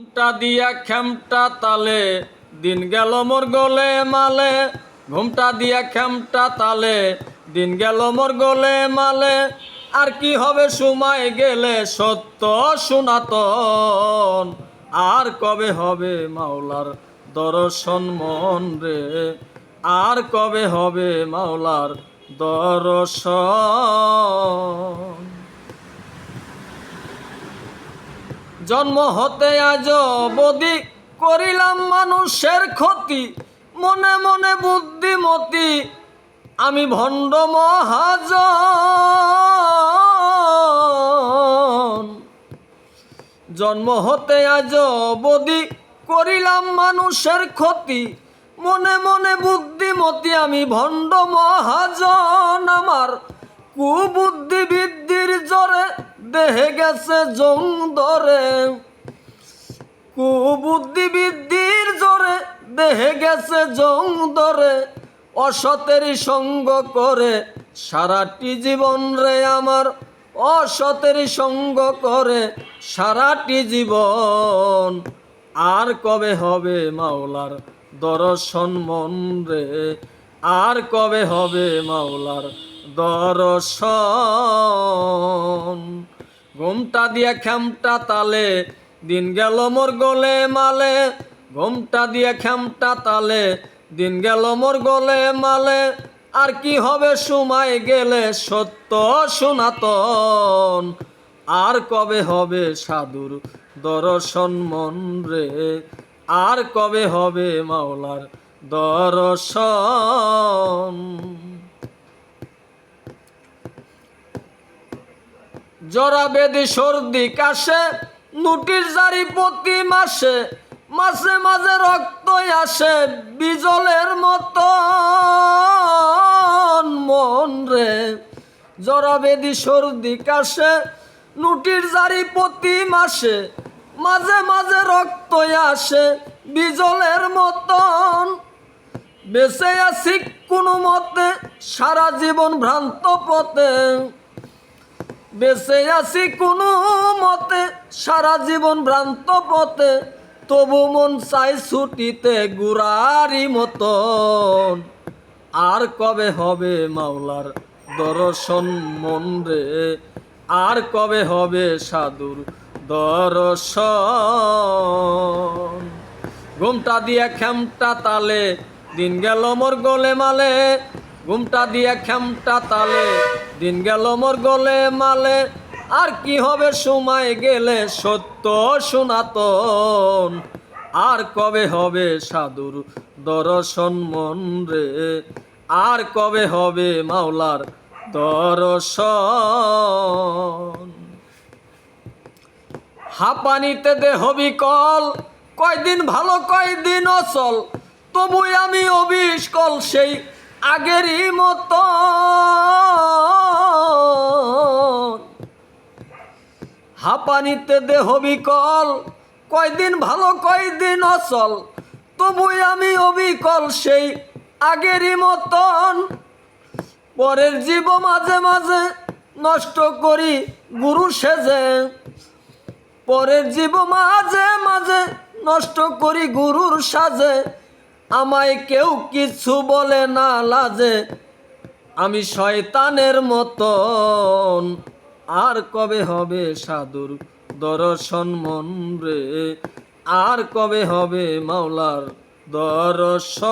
ঘুমটা দিয়া খেমটা তালে, দিন গেল মোর গলে মালে। ঘুমটা দিয়া খেমটা তালে, দিন গেল মোর গলে মালে। আর কি হবে সময় গেলে সত্য সনাতন। আর কবে হবে মাওলার দর্শন মন রে? আর কবে হবে মাওলার দর্শন? জন্ম হতে আজ বদি করিলাম মানুষের ক্ষতি, মনে মনে বুদ্ধিমতি। আমি ভণ্ড মহাজন। জন্ম হতে আজ বদি করিলাম মানুষের ক্ষতি, মনে মনে বুদ্ধিমতি। আমি ভণ্ড মহাজন। আমার কুবুদ্ধি বৃদ্ধির জরে দেহে গেছে জং ধরে কুবুদ্ধি বৃদ্ধির জোরে দেহে গেছে জং ধরে অসতেরই সঙ্গ করে সারাটি জীবন রে আমার। অসতেরই সঙ্গ করে সারাটি জীবন। আর কবে হবে মাওলার দর্শন মন রে? আর কবে হবে মাওলার দর্শন? ঘুমটা দিয়া খ্যামটা তালে, দিন গেল মোর গলে মালে। ঘুমটা দিয়া খ্যামটা তালে, দিন গেল মোর গলে মালে। আর কি হবে সময় গেলে সত্য সনাতন। আর কবে হবে সাধুর দর্শন মন রে? আর কবে হবে মাওলার দর্শন? জরা বেদি সর্দি কাশে নোটিশ জারি প্রতি মাসে মাসে মাঝে রক্ত আসে বিজলের মতো মন রে। জরা বেদি সর্দি কাশে নোটিশ জারি প্রতি মাসে, মাঝে মাঝে রক্ত আসে বিজলের মতন। বেঁচে আছি কোনো মতে, সারা জীবন ভ্রান্ত পথে। বেঁচে আছি কোনো মতে, সারা জীবন ভ্রান্ত পথে, তবু মন চাই ছুটিতে গুড়ারি মতন। আর কবে হবে মাওলার দর্শন মন রে? আর কবে হবে সাধুর দর্শন? ঘুমটা দিয়া খেমটা তালে, দিন গেল মোর গলে মালে। ঘুমটা দিয়া খেমটা তালে দিন গেল মোর গলে মালে, আর কি হবে সময় গেলে সত্য সনাতন? আর কবে হবে সাধুর দর্শন মন রে? আর কবে হবে মাওলার দর্শন? হাঁপানিতে দেহ বিকল, কয়দিন ভালো, কয়দিন অচল, তবুই আমি অবিষ্কল সেই আগেরই মতো। হাঁপানিতে দেহ বিকল, কয়দিন ভালো, কয়দিন অচল, তবুই আমি অবিকল সেই আগেরই মতন। পরের জীব মাঝে মাঝে নষ্ট করি গুরু সেজে, পরের জীব মাঝে মাঝে নষ্ট করি গুরুর সাজে। আমায় কেউ কিছু বলে না লাজে। আমি শয়তানের মতন। আর কবে হবে সাধুর দর্শন মন রে? আর কবে হবে মাওলার দর্শন?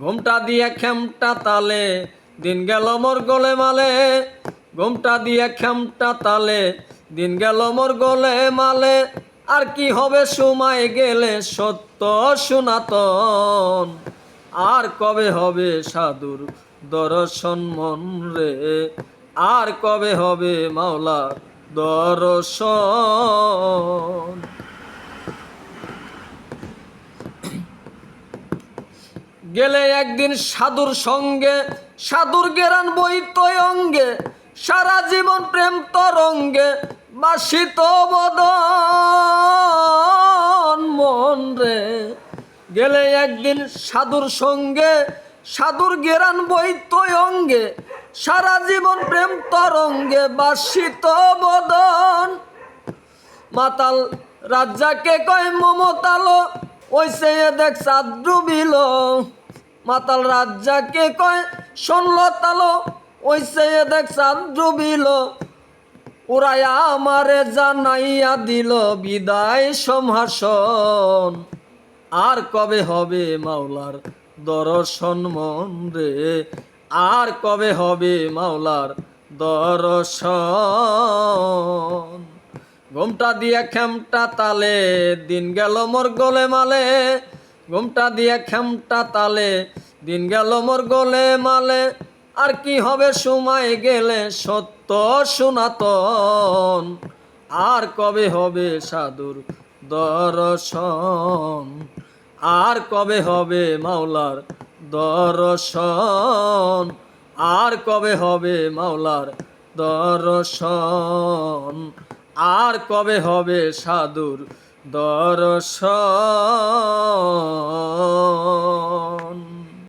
ঘুমটা দিয়ে খেমটা তালে, দিন গেল মোর গলে মালে। ঘুমটা দিয়ে খেমটা তালে, দিন গেল মোর গলে মালে। আর কি হবে সময় গেলে সনাতন। আর কবে হবে সাধুর দর্শন মন রে? আর কবে হবে মাওলা দর্শন? গেলে একদিন সাধুর সঙ্গে, সাধুর গেরান বইত অঙ্গে সারা জীবন প্রেম তরঙ্গে, বাসিত বদন। গেলে একদিন সাধুর সঙ্গে, সাধুর গেরান বইত অঙ্গে সারা জীবন প্রেম তরঙ্গে বাসিত বদন। মাতাল রাজ্জাকে কয়, মমতালো ওই সে দেখ চাঁদ ডুবিল মাতাল রাজ্জাকে কয় শুনল তালো ওই সে দেখ চাঁদ ডুবিল উড়াইয়া আমারে জানাইয়া দিল, বিদায় সম্ভাষণ। আর কবে হবে মাওলার দর্শন মন রে? আর কবে হবে মাওলার দর্শন? ঘুমটা দিয়া খেমটা তালে, দিন গেল মোর গলে মালে। ঘুমটা দিয়া খেমটা তালে, দিন গেল মোর গলে মালে। আর কি হবে সময় গেলে সত্য সনাতন। আর কবে হবে সাধুর দর্শন। আর কবে হবে মাওলার দর্শন? আর কবে হবে মাওলার দর্শন? আর কবে হবে সাধুর দর্শন?